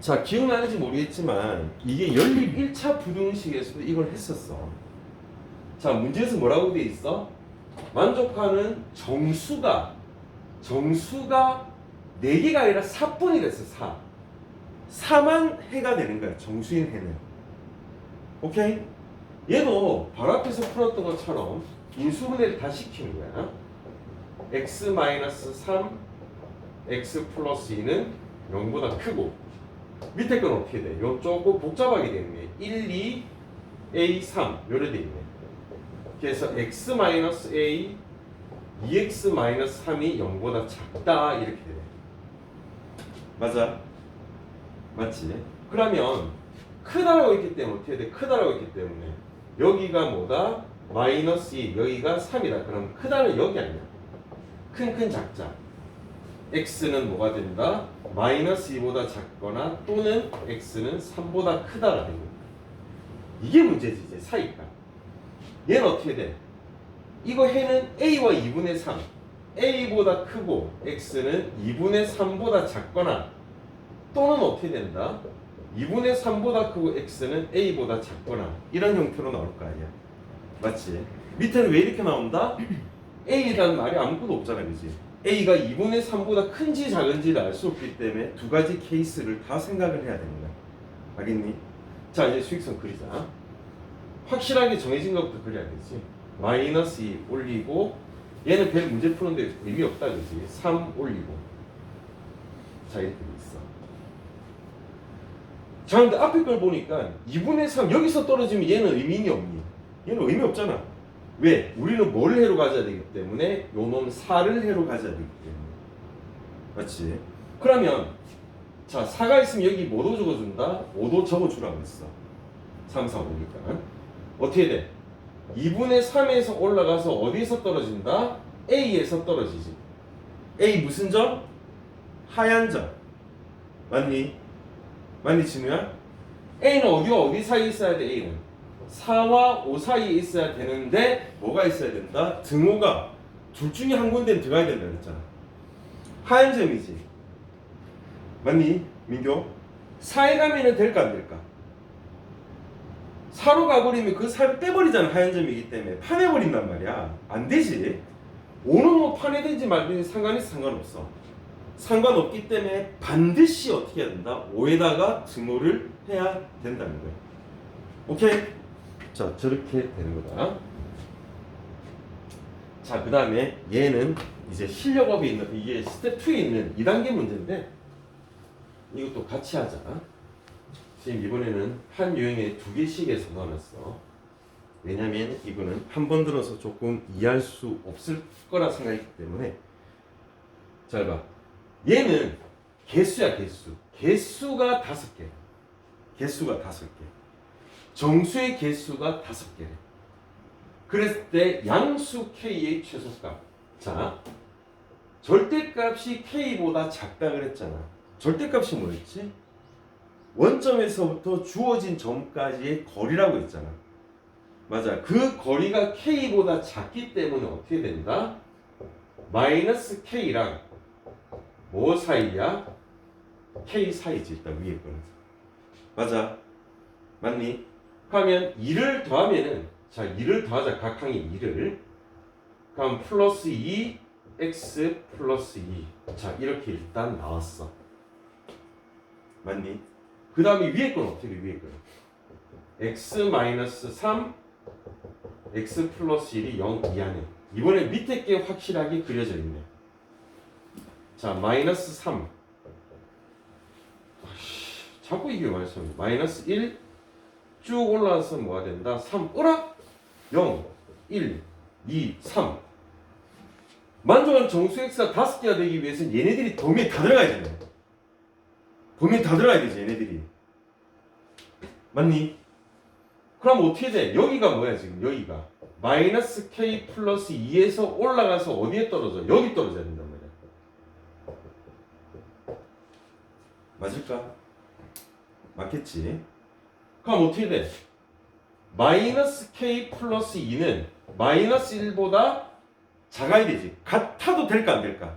자, 기억나는지 모르겠지만 이게 연립 1차 부등식에서도 이걸 했었어. 자, 문제에서 뭐라고 돼 있어? 만족하는 정수가 정수가 4개가 아니라 4분이 됐어, 4. 4만 해가 되는 거야, 정수인 해는. 오케이? 얘도 바로 앞에서 풀었던 것처럼 인수분해를 다 시키는 거야. x-3, x 플러스 2는 0보다 크고 밑에 건 어떻게 돼? 요 조금 복잡하게 되는 게 1, 2, a, 3 요래 돼 있네. 그래서 x 마이너스 a, 2x 마이너스 3이 0보다 작다 이렇게 되네. 맞아? 맞지? 그러면 크다라고 했기 때문에 어떻게 돼? 크다라고 했기 때문에 여기가 뭐다? 마이너스 2, 여기가 3이다. 그럼 크다는 여기 아니야. 큰 큰 작자. X는 뭐가 된다? 마이너스 2보다 작거나 또는 x는 3보다 크다라는 거야. 이게 문제지 이제 사이가. 얘는 어떻게 돼? 이거 해는 a와 2분의 3. a보다 크고 x는 2분의 3보다 작거나 또는 어떻게 된다? 2분의 3보다 크고 x는 a보다 작거나 이런 형태로 나올 거 아니야. 맞지? 밑에는 왜 이렇게 나온다? a라는 말이 아무것도 없잖아, 그지? A가 2분의 3보다 큰지 작은지를 알 수 없기 때문에 두 가지 케이스를 다 생각을 해야 거야. 알겠니? 자, 이제 수익성 그리자. 확실하게 정해진 것부터 그려야 되지. 마이너스 2 올리고 얘는 별 문제 푸는데 의미 없다, 그지? 3 올리고. 자, 이렇게 돼 있어. 자, 근데 앞에 걸 보니까 2분의 3 여기서 떨어지면 얘는 의미가 없니? 얘는 의미 없잖아. 왜? 우리는 뭘 해로 가져야 되기 때문에 요놈 4를 해로 가져야 되기 때문에. 맞지? 그러면 자, 4가 있으면 여기 5도 적어준다? 5도 적어주라고 했어. 3, 4, 5니까. 어떻게 돼? 2분의 3에서 올라가서 어디에서 떨어진다? A에서 떨어지지. A 무슨 점? 하얀 점. 맞니? 맞니, 진우야? A는 어디와 어디 사이에 있어야 돼, A는? 4와 5 사이에 있어야 되는데, 뭐가 있어야 된다? 등호가 둘 중에 한 군데는 들어가야 된다 그랬잖아. 하얀 점이지. 맞니, 민교? 4에 가면은 될까, 안 될까? 4로 가버리면 그 4를 떼버리잖아, 하얀 점이기 때문에. 파내버린단 말이야. 안 되지. 5는 뭐 파내든지 말든지 상관이 상관없어. 상관없기 때문에 반드시 어떻게 해야 된다? 5에다가 등호를 해야 된다는 거예요. 오케이? 자, 저렇게 되는 거다. 자, 그 다음에 얘는 이제 실력업에 있는, 이게 스텝 2에 있는 2단계 문제인데, 이것도 같이 하자. 지금 이번에는 한 유형에 두 개씩에서 넣어놨어. 왜냐면 이거는 한 번 들어서 조금 이해할 수 없을 거라 생각했기 때문에. 잘 봐. 얘는 개수야 개수 개수가 다섯 개 개수가 다섯 개 정수의 개수가 다섯 개래. 그랬을 때 양수 k의 최소값. 자 절대값이 k보다 작다 그랬잖아. 절대값이 뭐였지? 원점에서부터 주어진 점까지의 거리라고 했잖아. 맞아. 그 거리가 k보다 작기 때문에 어떻게 된다? 마이너스 k랑 뭐 사이야? K 사이지 일단 위에 거는. 맞아. 맞니? 그러면 2를 더하면은 자 2를 더하자 각항의 2를 그럼 플러스 2 x 플러스 2 자 이렇게 일단 나왔어 맞니? 그 다음에 위에 건 어떻게 돼 위에 거는 x 마이너스 3 x 플러스 1이 0 이하네 이번에 밑에 게 확실하게 그려져 있네 자, 마이너스 3. 아씨, 자꾸 이게 말씀. 마이너스 1. 쭉 올라와서 뭐가 된다? 3. 어라? 0, 1, 2, 3. 만족한 정수 x가 다섯 개가 되기 위해서는 얘네들이 범위에 다 들어가야 되네. 범위에 다 들어가야 되지, 얘네들이. 맞니? 그럼 어떻게 돼? 여기가 뭐야, 지금? 여기가. 마이너스 k 플러스 2에서 올라가서 어디에 떨어져? 여기 떨어져야 된단 말이야. 맞을까? 맞겠지? 그럼 어떻게 돼? 마이너스 k 플러스 2는 마이너스 1보다 작아야 되지. 같아도 될까 안 될까?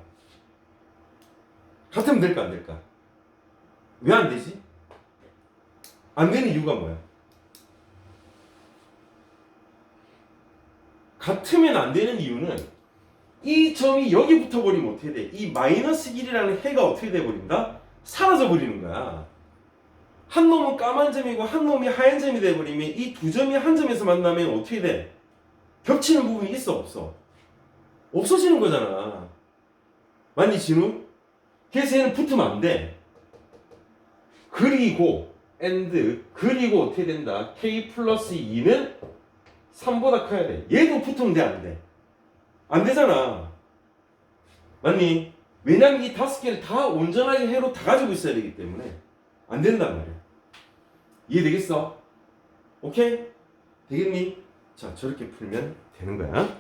같으면 될까 안 될까? 왜 안 되지? 안 되는 이유가 뭐야? 같으면 안 되는 이유는 이 점이 여기 붙어버리면 어떻게 돼? 이 마이너스 1이라는 해가 어떻게 돼버린다? 사라져 버리는 거야. 한 놈은 까만 점이고 한 놈이 하얀 점이 돼버리면 이 두 점이 한 점에서 만나면 어떻게 돼? 겹치는 부분이 있어 없어? 없어지는 거잖아. 맞니 진우? 그래서 얘는 붙으면 안 돼. 그리고 and 그리고 어떻게 된다? k 플러스 2는 3보다 커야 돼. 얘도 붙으면 돼, 안 돼? 안 되잖아. 맞니? 왜냐면 이 다섯 개를 다 온전하게 해로 다 가지고 있어야 되기 때문에 안 된단 말이야. 이해되겠어? 오케이? 되겠니? 자, 저렇게 풀면 되는 거야.